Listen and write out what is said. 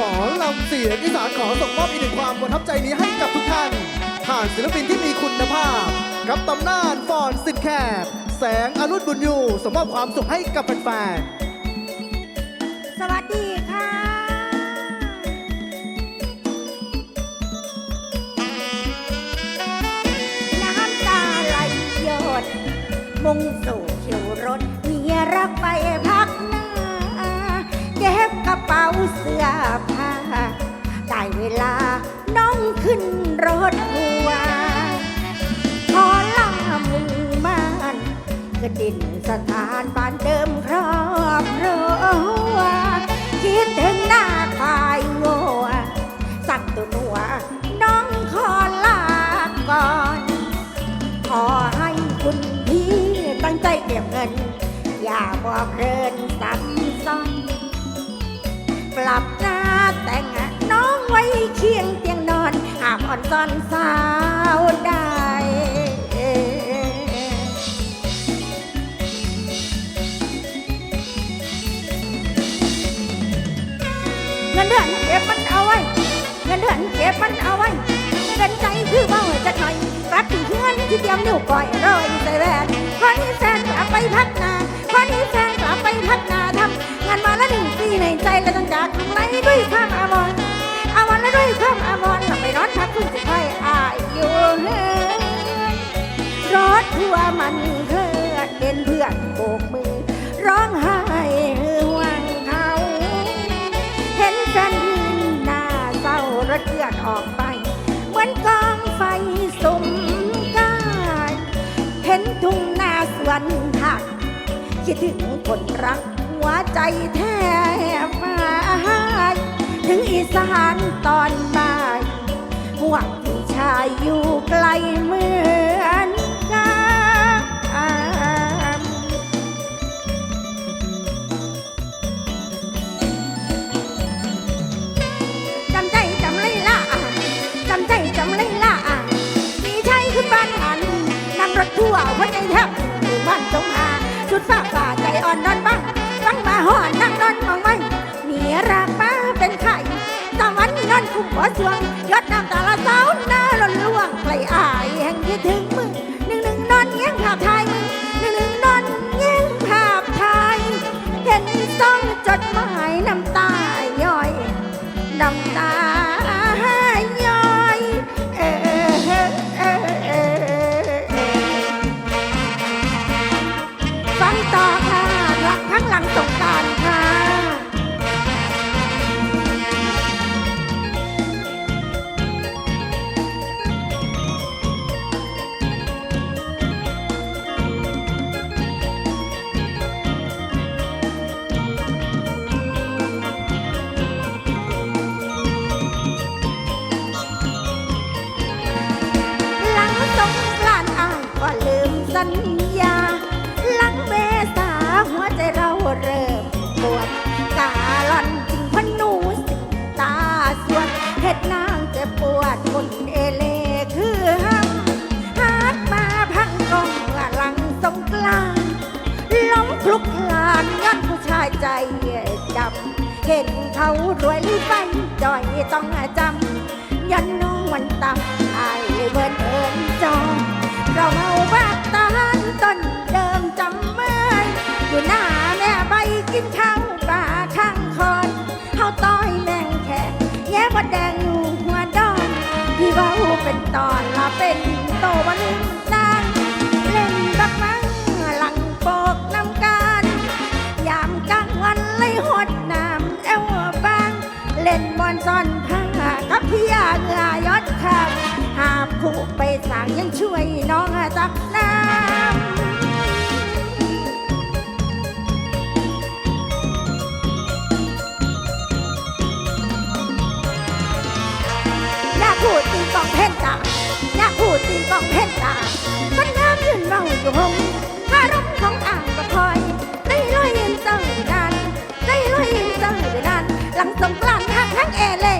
มอลำเสียงอีสานขอส่งมอบอีกหนึ่งความประทับใจนี้ให้กับทุกท่าน ผ่านศิลปินที่มีคุณภาพ กับตำนานฟอนสิทธิ์แคบแสงอรุณบุญยูส่งมอบความสุขให้กับแฟนๆสวัสดีค่ะ น้ำตาไหลหยดมุ่งสู่คิวรถเมียรักไป ระเป๋าเสื้อผ้าได้เวลาน้องขึ้นรถทัวร์ขอลามุ่งบ้านกระดินสถานบ้านเดิมครอบครัวคิดถึงหน้าควายโง่สักตัวหนัวน้องขอลาก่อน ขอให้คุณพี่ตั้งใจเก็บเงิน อย่าบอกเพลินซ้ำซ้อน กลับหน้าแต่งน้องไว้เคียงเตียงนอนหาบอ่อนตอนสาวได้เงินเดือนเก็บมันเอาไว้ เงินเดือนเก็บมันเอาไว้เงินใจคือเบาจะหน่อยกลับถึงเพื่อนที่เตรียมนิ้วก้อยรอยใส่แหวนขอนี้แฟนกลับไปพักนา ด้วยความอาวรอาวรณ์และด้วยความอาวรณ์หลับไปนอนพักคุณจะค่อยอายอยู่เฮ้ยรถทัวร์มันเคลื่อนเด่นเพื่อนโบกมือ ร้องไห้หวังเขา เห็นแฟนยืนหน้าเศร้ารถเลือดออกไป เหมือนกองไฟสุมกายเห็นทุ่งนาสวนผัก คิดถึงคนรักหัวใจแท้ สานตอนบ่ายห่วงพี่ชายอยู่ไกลเหมือนกันจำใจจำเลยละจำใจจำเลยละมีชัยขึ้นบ้านหันนำรถทั่วร์หัวใจแทบหมู่บ้านจงหาสุดฝากฝ่าใจอ่อนนอนบ้างฟังมาหอน คุ้มบ่สวงยอดน้ำตาละเศร้า สัญญา หลังเมษาหัวใจเราเริ่มปวดกาลอนจริงพนูสิตาสวดเฮ็ดนางเจ็บปวดคนเอเลคือห้ำหากมาพังกองหลังสงกรานล้มคลุกคลานย้นผู้ชายใจดำเห็นเขารวยหรือไปจอยต้องจำยันน้องวันต่ำอายเลยเบิดเอินจองเราเมาบ้า เป็นตอนละเป็นโตวันหนึ่งนางเล่นบักมังหลังโปกน้ำการ ยามกลางวันเลยหดน้ำเอวบาง เล่นบอลซ่อนผ้ากับพี่ยเหงื่อยอดคางหาผู้ไปสางยังช่วยน้องจับน้ำ อยากพูดตีกองเพชรตาคนงามยืนเมาอยู่หงคารมของอ่างก็คอยได้ลอยยืนเจ้าอยู่นานได้ลอยยืนเจ้าอยู่นานหลังสงกรานต์ทางทั้งเอเล่